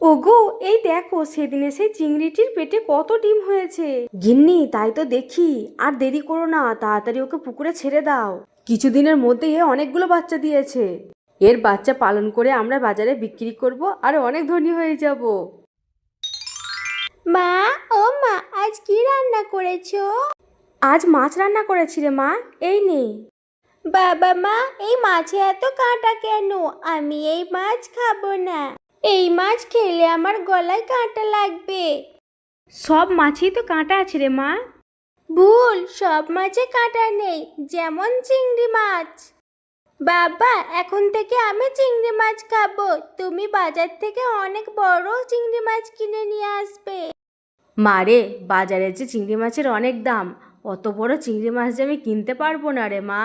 ওগো এই দেখো সেদিনে সেই চিংড়িটির পেটে কত ডিম হয়েছে। গিন্নি তাই তো দেখি। আর দেরি করো না তাড়াতাড়ি ওকে পুকুরে ছেড়ে দাও। কিছুদিনের মধ্যেই এ অনেকগুলো বাচ্চা দিয়েছে। এর বাচ্চা পালন করে আমরা বাজারে বিক্রি করব আর অনেক ধনী হয়ে যাব। মা ও মা আজ কি রান্না করেছ? আজ মাছ রান্না করেছি রে মা এই নে। বাবা মা এই মাছে এত কাঁটা কেন? আমি এই মাছ খাব না। এই মাছ খেলে আমার গলায় কাঁটা লাগবে। সব মাছেই তো কাঁটা আছে রে মা। ভুল সব মাছে কাঁটা নেই যেমন চিংড়ি মাছ। বাবা এখন থেকে আমি চিংড়ি মাছ খাব। তুমি বাজার থেকে অনেক বড় চিংড়ি মাছ কিনে নিয়ে আসবে। মারে বাজারে যে চিংড়ি মাছের অনেক দাম অত বড় চিংড়ি মাছ যে আমি কিনতে পারব না রে মা।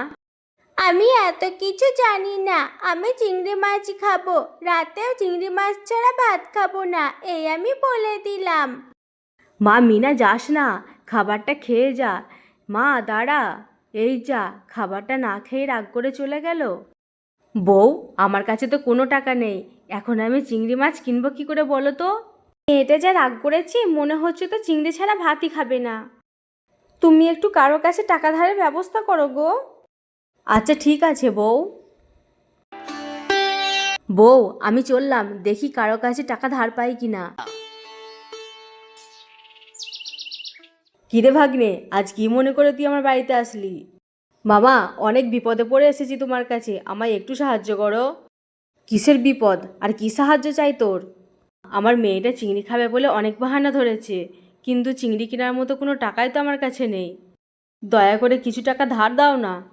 আমি এত কিছু জানি না। আমি চিংড়ি মাছ খাব। রাতেও চিংড়ি মাছ ছাড়া ভাত খাব না, এই আমি বলে দিলাম। মা, মিনা, যাস না। খাবারটা খেয়ে যা। মা, দাঁড়া। এই যা, খাবারটা না খেয়ে রাগ করে চলে গেল। বউ, আমার কাছে তো কোনো টাকা নেই। এখন আমি চিংড়ি মাছ কিনবো কি করে বলো তো? এটা যা রাগ করেছি, মনে হচ্ছে তো চিংড়ি ছাড়া ভাতই খাবে না। তুমি একটু কারও কাছে টাকা ধারের ব্যবস্থা করো গো। আচ্ছা ঠিক আছে, বউ। বউ, আমি চললাম। দেখি কারও কাছে টাকা ধার পাই কিনা। কিরে ভাগ্নে, আজ কি মনে করে তুই আমার বাড়িতে আসলি? মামা, অনেক বিপদে পড়ে এসেছি তোমার কাছে। আমায় একটু সাহায্য করো। কিসের বিপদ? আর কি সাহায্য চাই তোর? আমার মেয়েটা চিংড়ি খাবে বলে অনেক বাহানা ধরেছে। কিন্তু চিংড়ি কেনার মতো কোনো টাকাই তো আমার কাছে নেই। দয়া করে কিছু টাকা ধার দাও না।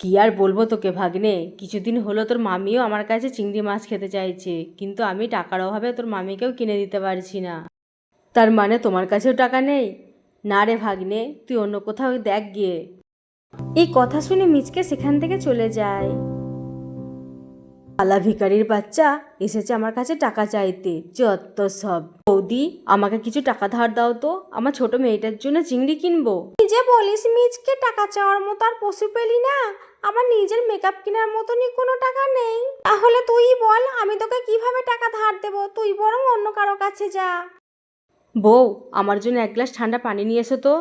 কি আর বলব তোকে ভাগ্নে? কিছুদিন হলো তোর মামিও আমার কাছে চিংড়ি মাছ খেতে চাইছে, কিন্তু আমি টাকার অভাবে তোর মামিকেও কিনে দিতে পারছি না। তার মানে তোমার কাছেও টাকা নেই? না রে ভাগ্নে, তুই অন্য কোথাও দেখ গিয়ে। এই কথা শুনে মিচকে সেখান থেকে চলে যায়। আলা ভিকারির বাচ্চা এসেছে আমার কাছে টাকা চাইতে। যত সব। বৌদি আমাকে কিছু টাকা ধার দাও তো। আমার ছোট মেয়েটার জন্য চিংড়ি কিনবো। তুই যে বলিস মিজকে টাকা চাওয়ার মতো আর পশু পেলি না। আমার নিজের মেকআপ কেনার মতনই কোনো টাকা নেই। তাহলে তুই বল আমি তোকে কীভাবে টাকা ধার দেবো? তুই বরং অন্য কারও কাছে যা। বউ আমার জন্য এক গ্লাস ঠান্ডা পানি নিয়ে এসো তো।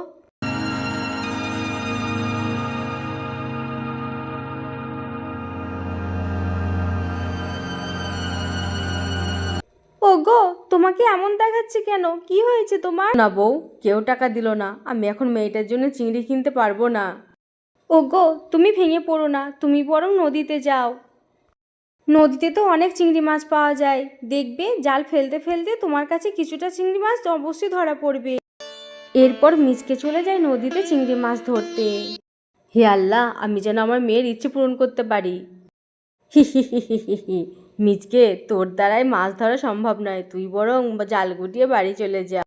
তোমাকে এমন দেখাচ্ছে কেন? কি হয়েছে তোমার? না বউ কেউ টাকা দিল না। আমি এখন মেয়েটার জন্য চিংড়ি কিনতে পারব না। ওগো তুমি ভেঙে পড়ো না। তুমি বরং নদীতে যাও। নদীতে তো অনেক চিংড়ি মাছ পাওয়া যায়। দেখবে জাল ফেলতে ফেলতে তোমার কাছে কিছুটা চিংড়ি মাছ অবশ্যই ধরা পড়বে। এরপর মিচকে চলে যায় নদীতে চিংড়ি মাছ ধরতে। হে আল্লাহ আমি যেন আমার মেয়ের ইচ্ছে পূরণ করতে পারি। হি হি হি হি হি হি। মিচকে, তোর দ্বারাই মাছ ধরা সম্ভব নয়, তুই বরং জাল গুটিয়ে বাড়ি চলে যা।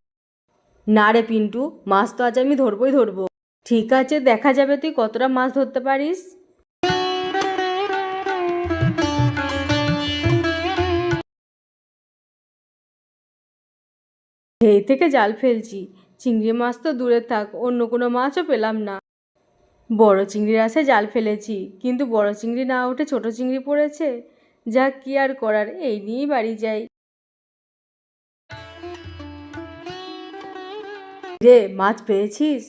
না রে পিন্টু, মাছ তো আজ আমি ধরবই ধরবো। ঠিক আছে, দেখা যাবে তুই কতটা মাছ ধরতে পারিস। এই থেকে জাল ফেলছি। চিংড়ি মাছ তো দূরে থাক, অন্য কোনো মাছও পেলাম না। বড় চিংড়ির আশায় জাল ফেলেছি, কিন্তু বড় চিংড়ি না উঠে ছোট চিংড়ি পড়েছে। যা কি আর করার এই নিয়েই বাড়ি যাই। রে মাছ পেয়েছিস?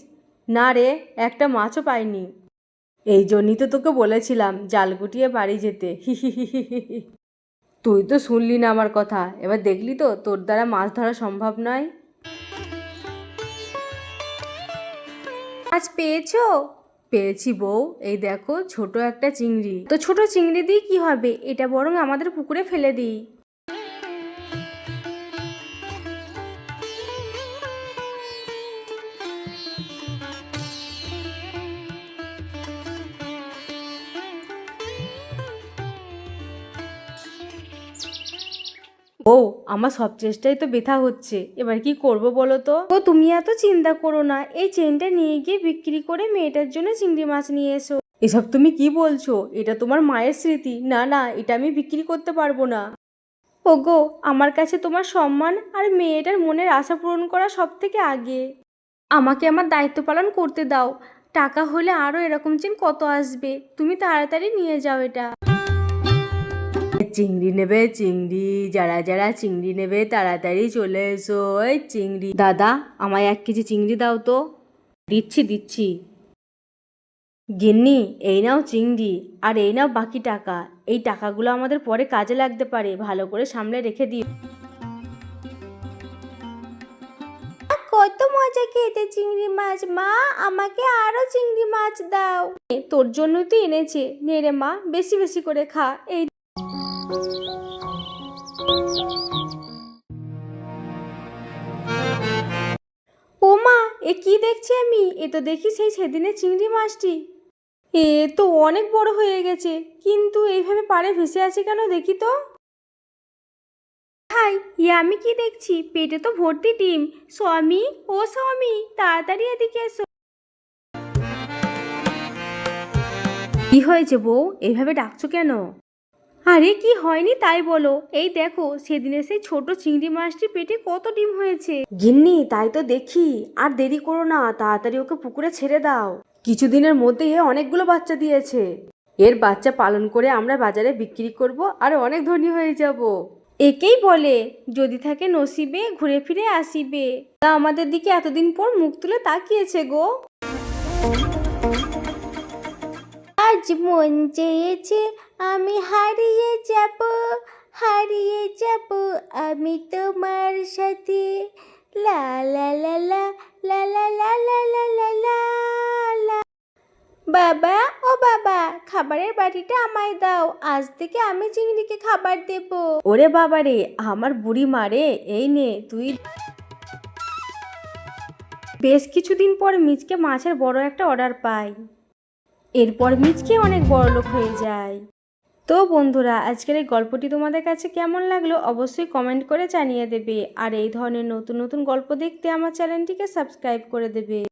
না রে একটা মাছও পাইনি। এই জন্যই তো তোকে বলেছিলাম জাল গুটিয়ে বাড়ি যেতে। তুই তো শুনলি না আমার কথা। এবার দেখলি তো তোর দ্বারা মাছ ধরা সম্ভব নয়। মাছ পেয়েছ? পেয়েছি বউ। এই দেখো, ছোট একটা চিংড়ি। তো ছোট চিংড়ি দিয়ে কি হবে? এটা বরং আমাদের পুকুরে ফেলে দিই। ও আমার সব চেষ্টাই তো বৃথা হচ্ছে। এবার কি করব বলো তো? ও, তুমি এত চিন্তা করো না। এই চেনটা নিয়ে গিয়ে বিক্রি করে মেয়েটার জন্য চিংড়ি মাছ নিয়ে এসো। এসব তুমি কি বলছো? এটা তোমার মায়ের স্মৃতি। না না, এটা আমি বিক্রি করতে পারব না। ওগো, আমার কাছে তোমার সম্মান আর মেয়েটার মনের আশা পূরণ করা সব থেকে আগে। আমাকে আমার দায়িত্ব পালন করতে দাও। টাকা হলে আরও এরকম চেন কত আসবে? তুমি তাড়াতাড়ি নিয়ে যাও এটা। চিংড়ি নেবে, চিংড়ি, যারা যারা চিংড়ি নেবে তাড়াতাড়ি চলে এসো। ওই চিংড়ি। দাদা, আমায় এক কেজি চিংড়ি দাও তো। দিচ্ছি দিচ্ছি। গিন্নি, এই নাও চিংড়ি। আর এই নাও বাকি টাকা। এই টাকাগুলো আমাদের পরে কাজে লাগতে পারে। ভালো করে সামলে রেখে দিও। কত মজা খেতে চিংড়ি মাছ। মা, আমাকে আরও চিংড়ি মাছ দাও। তোর জন্যই তো এনেছে। নে রে মা, বেশি বেশি করে খা। এই ও মা, এ কি দেখছি আমি? এ তো দেখি সেই সেদিনের চিংড়ি মাছটি। এ তো অনেক বড় হয়ে গেছে, কিন্তু এইভাবে পাড়ে ভেসে আছে কেন দেখি তো? হাই, এ আমি কি দেখছি? পেটে তো ভর্তি ডিম। স্বামী, ও স্বামী, তাড়াতাড়ি এদিকে এসো। কি হয়েছে বউ? এইভাবে ডাকছো কেন? আরে কি হয়নি তাই বলো। এই দেখো সেদিনে সেই ছোট চিংড়ি মাছটি পেটে কত ডিম হয়েছে। গিন্নি তাই তো দেখি। আর দেরি করো না তাড়াতাড়ি ওকে পুকুরে ছেড়ে দাও। কিছুদিনের মধ্যে এ অনেকগুলো বাচ্চা দিয়েছে। এর বাচ্চা পালন করে আমরা বাজারে বিক্রি করব আর অনেক ধনী হয়ে যাব। একেই বলে যদি থাকে নসিবে ঘুরে ফিরে আসিবে। তা আমাদের দিকে এতদিন পর মুখ তুলে তাকিয়েছে গো। আজ মন চেয়েছে আমি হারিয়ে যাব হারিয়ে যাব আমি তোমার সাথে লা লা লা লা লা লা লা লা লা লা লা লা বাবা ও বাবা খাবারের বাটিটা আমায় দাও আজ থেকে আমি চিংড়িকে খাবার দেব ওরে বাবা রে আমার বুড়ি মারে এই নে তুই বেশ কিছুদিন পর মিচকে মাছের বড় একটা অর্ডার পাই এরপর মিচকে অনেক বড় লোক হয়ে যায়। তো বন্ধুরা, আজকের এই গল্পটি তোমাদের কাছে কেমন লাগল অবশ্যই কমেন্ট করে জানিয়ে দেবে। আর এই ধরনের নতুন নতুন গল্প দেখতে আমার চ্যানেলটিকে সাবস্ক্রাইব করে দেবে।